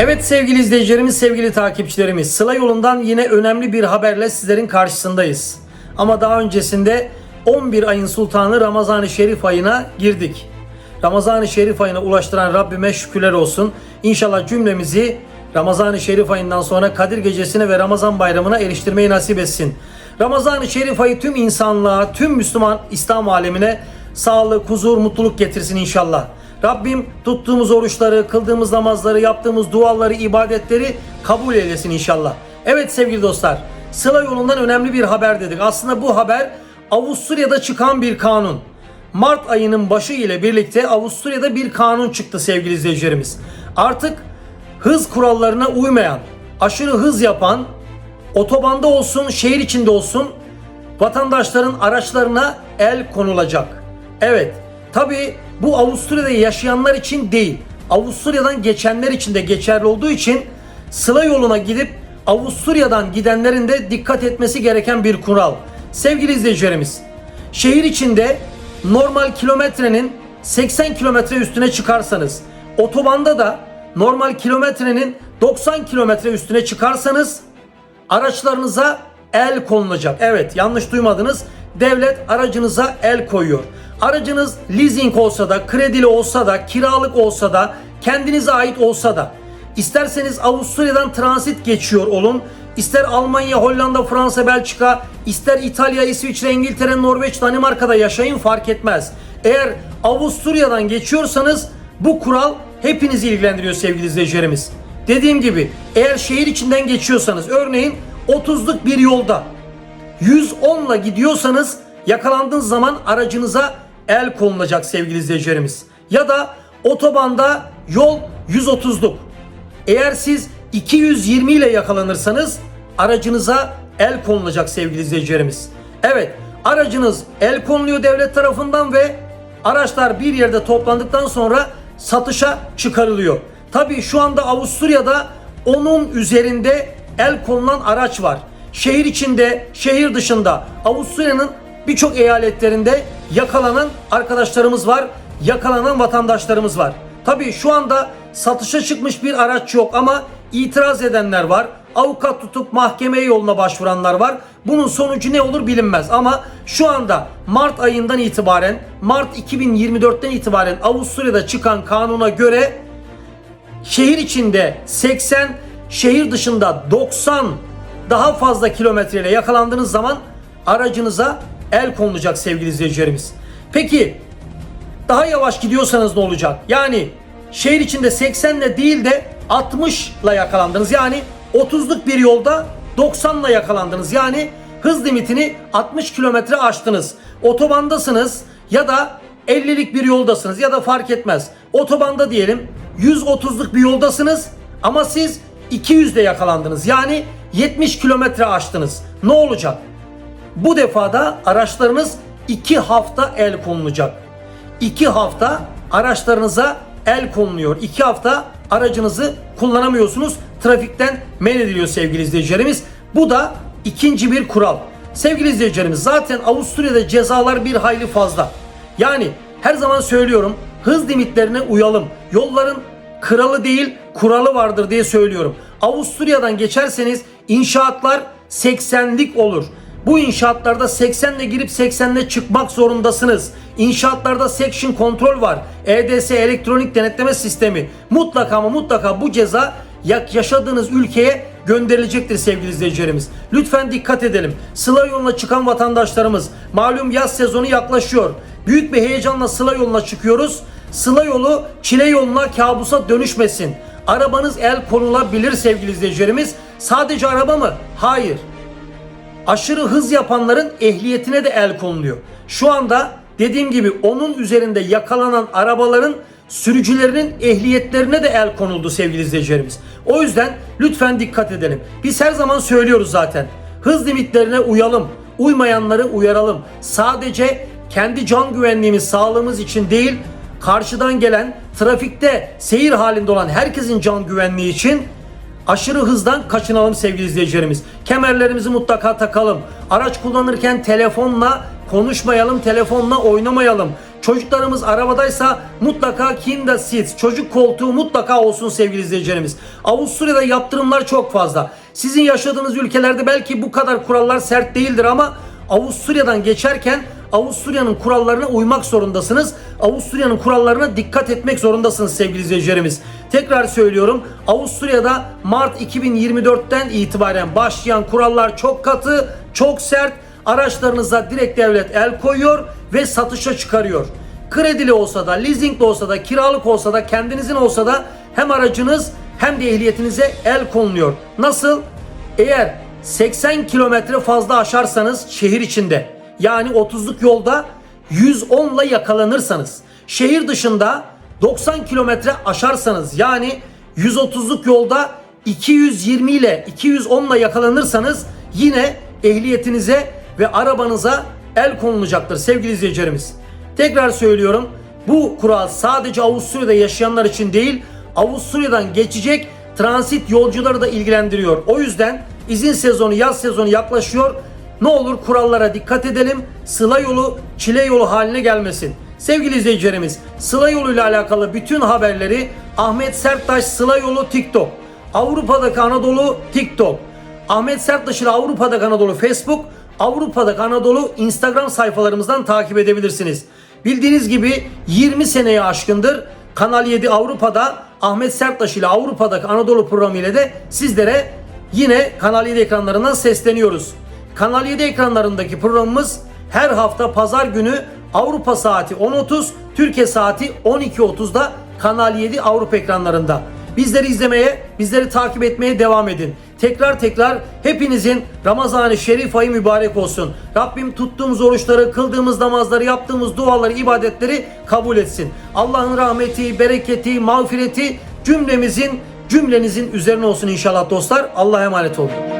Evet sevgili izleyicilerimiz, sevgili takipçilerimiz, Sıla yolundan yine önemli bir haberle sizlerin karşısındayız. Ama daha öncesinde 11 ayın sultanı Ramazan-ı Şerif ayına girdik. Ramazan-ı Şerif ayına ulaştıran Rabbime şükürler olsun. İnşallah cümlemizi Ramazan-ı Şerif ayından sonra Kadir Gecesi'ne ve Ramazan bayramına eriştirmeyi nasip etsin. Ramazan-ı Şerif ayı tüm insanlığa, tüm Müslüman İslam alemine sağlık, huzur, mutluluk getirsin inşallah. Rabbim tuttuğumuz oruçları, kıldığımız namazları, yaptığımız duaları, ibadetleri kabul eylesin inşallah. Evet sevgili dostlar, Sıla yolundan önemli bir haber dedik. Aslında bu haber Avusturya'da çıkan bir kanun. Mart ayının başı ile birlikte Avusturya'da bir kanun çıktı sevgili izleyicilerimiz. Artık hız kurallarına uymayan, aşırı hız yapan, otobanda olsun, şehir içinde olsun vatandaşların araçlarına el konulacak. Evet, tabi bu Avusturya'da yaşayanlar için değil, Avusturya'dan geçenler için de geçerli olduğu için Sıla yoluna gidip Avusturya'dan gidenlerin de dikkat etmesi gereken bir kural. Sevgili izleyicilerimiz, şehir içinde normal kilometrenin 80 kilometre üstüne çıkarsanız, otobanda da normal kilometrenin 90 kilometre üstüne çıkarsanız araçlarınıza el konulacak. Evet yanlış duymadınız. Devlet aracınıza el koyuyor. Aracınız leasing olsa da, kredili olsa da, kiralık olsa da, kendinize ait olsa da, isterseniz Avusturya'dan transit geçiyor olun, ister Almanya, Hollanda, Fransa, Belçika, ister İtalya, İsviçre, İngiltere, Norveç, Danimarka'da yaşayın fark etmez. Eğer Avusturya'dan geçiyorsanız bu kural hepinizi ilgilendiriyor sevgili izleyicilerimiz. Dediğim gibi eğer şehir içinden geçiyorsanız örneğin 30'luk bir yolda 110 ile gidiyorsanız yakalandığınız zaman aracınıza el konulacak sevgili izleyicilerimiz. Ya da otobanda yol 130'luk. Eğer siz 220 ile yakalanırsanız aracınıza el konulacak sevgili izleyicilerimiz. Evet aracınız el konuluyor devlet tarafından ve araçlar bir yerde toplandıktan sonra satışa çıkarılıyor. Tabii şu anda Avusturya'da onun üzerinde el konulan araç var. Şehir içinde, şehir dışında Avusturya'nın birçok eyaletlerinde yakalanan arkadaşlarımız var, yakalanan vatandaşlarımız var. Tabii şu anda satışa çıkmış bir araç yok ama itiraz edenler var. Avukat tutup mahkemeye yoluna başvuranlar var. Bunun sonucu ne olur bilinmez ama şu anda Mart ayından itibaren Mart 2024'ten itibaren Avusturya'da çıkan kanuna göre şehir içinde 80, şehir dışında 90 daha fazla kilometreyle yakalandığınız zaman aracınıza el konulacak sevgili izleyicilerimiz. Peki daha yavaş gidiyorsanız ne olacak? Yani şehir içinde 80 ile değil de 60 ile yakalandınız. Yani 30'luk bir yolda 90 ile yakalandınız. Yani hız limitini 60 kilometre aştınız. Otobandasınız ya da 50'lik bir yoldasınız ya da fark etmez. Otobanda diyelim 130'luk bir yoldasınız ama siz 200 ile yakalandınız. Yani 70 kilometre aştınız. Ne olacak? Bu defada araçlarınız 2 hafta el konulacak. 2 hafta araçlarınıza el konuluyor. 2 hafta aracınızı kullanamıyorsunuz. Trafikten men ediliyor sevgili izleyicilerimiz. Bu da ikinci bir kural. Sevgili izleyicilerimiz zaten Avusturya'da cezalar bir hayli fazla. Yani her zaman söylüyorum hız limitlerine uyalım. Yolların kralı değil kuralı vardır diye söylüyorum. Avusturya'dan geçerseniz inşaatlar 80'lik olur. Bu inşaatlarda 80 ile girip 80 ile çıkmak zorundasınız. İnşaatlarda section kontrol var. EDS elektronik denetleme sistemi. Mutlaka ama mutlaka bu ceza yaşadığınız ülkeye gönderilecektir sevgili izleyicilerimiz. Lütfen dikkat edelim. Sıla yoluna çıkan vatandaşlarımız malum yaz sezonu yaklaşıyor. Büyük bir heyecanla Sıla yoluna çıkıyoruz. Sıla yolu çile yoluna kabusa dönüşmesin. Arabanız el konulabilir sevgili izleyicilerimiz. Sadece araba mı? Hayır aşırı hız yapanların ehliyetine de el konuluyor. Şu anda dediğim gibi onun üzerinde yakalanan arabaların sürücülerinin ehliyetlerine de el konuldu sevgili izleyicilerimiz. O yüzden lütfen dikkat edelim. Biz her zaman söylüyoruz zaten. Hız limitlerine uyalım. Uymayanları uyaralım. Sadece kendi can güvenliğimiz, sağlığımız için değil, karşıdan gelen, trafikte seyir halinde olan herkesin can güvenliği için Aşırı hızdan kaçınalım sevgili izleyicilerimiz. Kemerlerimizi mutlaka takalım. Araç kullanırken telefonla konuşmayalım, telefonla oynamayalım. Çocuklarımız arabadaysa mutlaka Kinda Seats çocuk koltuğu mutlaka olsun sevgili izleyicilerimiz. Avusturya'da yaptırımlar çok fazla. Sizin yaşadığınız ülkelerde belki bu kadar kurallar sert değildir ama Avusturya'dan geçerken Avusturya'nın kurallarına uymak zorundasınız. Avusturya'nın kurallarına dikkat etmek zorundasınız sevgili izleyicilerimiz. Tekrar söylüyorum. Avusturya'da Mart 2024'ten itibaren başlayan kurallar çok katı, çok sert. Araçlarınıza direkt devlet el koyuyor ve satışa çıkarıyor. Kredili olsa da, leasingli olsa da, kiralık olsa da, kendinizin olsa da hem aracınız hem de ehliyetinize el konuluyor. Nasıl? Eğer 80 kilometre fazla aşarsanız şehir içinde yani 30'luk yolda 110 ile yakalanırsanız şehir dışında 90 kilometre aşarsanız yani 130'luk yolda 220 ile 210 ile yakalanırsanız yine ehliyetinize ve arabanıza el konulacaktır sevgili izleyicilerimiz. Tekrar söylüyorum bu kural sadece Avusturya'da yaşayanlar için değil Avusturya'dan geçecek transit yolcuları da ilgilendiriyor. O yüzden izin sezonu, yaz sezonu yaklaşıyor. Ne olur kurallara dikkat edelim. Sıla yolu çile yolu haline gelmesin. Sevgili izleyicilerimiz, Sıla yolu ile alakalı bütün haberleri Ahmet Serttaş Sıla yolu TikTok, Avrupa'daki Anadolu TikTok, Ahmet Serttaş ile Avrupa'daki Anadolu Facebook, Avrupa'daki Anadolu Instagram sayfalarımızdan takip edebilirsiniz. Bildiğiniz gibi 20 seneye aşkındır Kanal 7 Avrupa'da Ahmet Serttaş ile Avrupa'daki Anadolu programı ile de sizlere yine Kanal 7 ekranlarından sesleniyoruz. Kanal 7 ekranlarındaki programımız her hafta pazar günü Avrupa saati 10.30, Türkiye saati 12.30'da Kanal 7 Avrupa ekranlarında. Bizleri izlemeye, bizleri takip etmeye devam edin. Tekrar tekrar hepinizin Ramazan-ı Şerif ayı mübarek olsun. Rabbim tuttuğumuz oruçları, kıldığımız namazları, yaptığımız duaları, ibadetleri kabul etsin. Allah'ın rahmeti, bereketi, mağfireti cümlemizin, cümlenizin üzerine olsun inşallah dostlar. Allah'a emanet olun.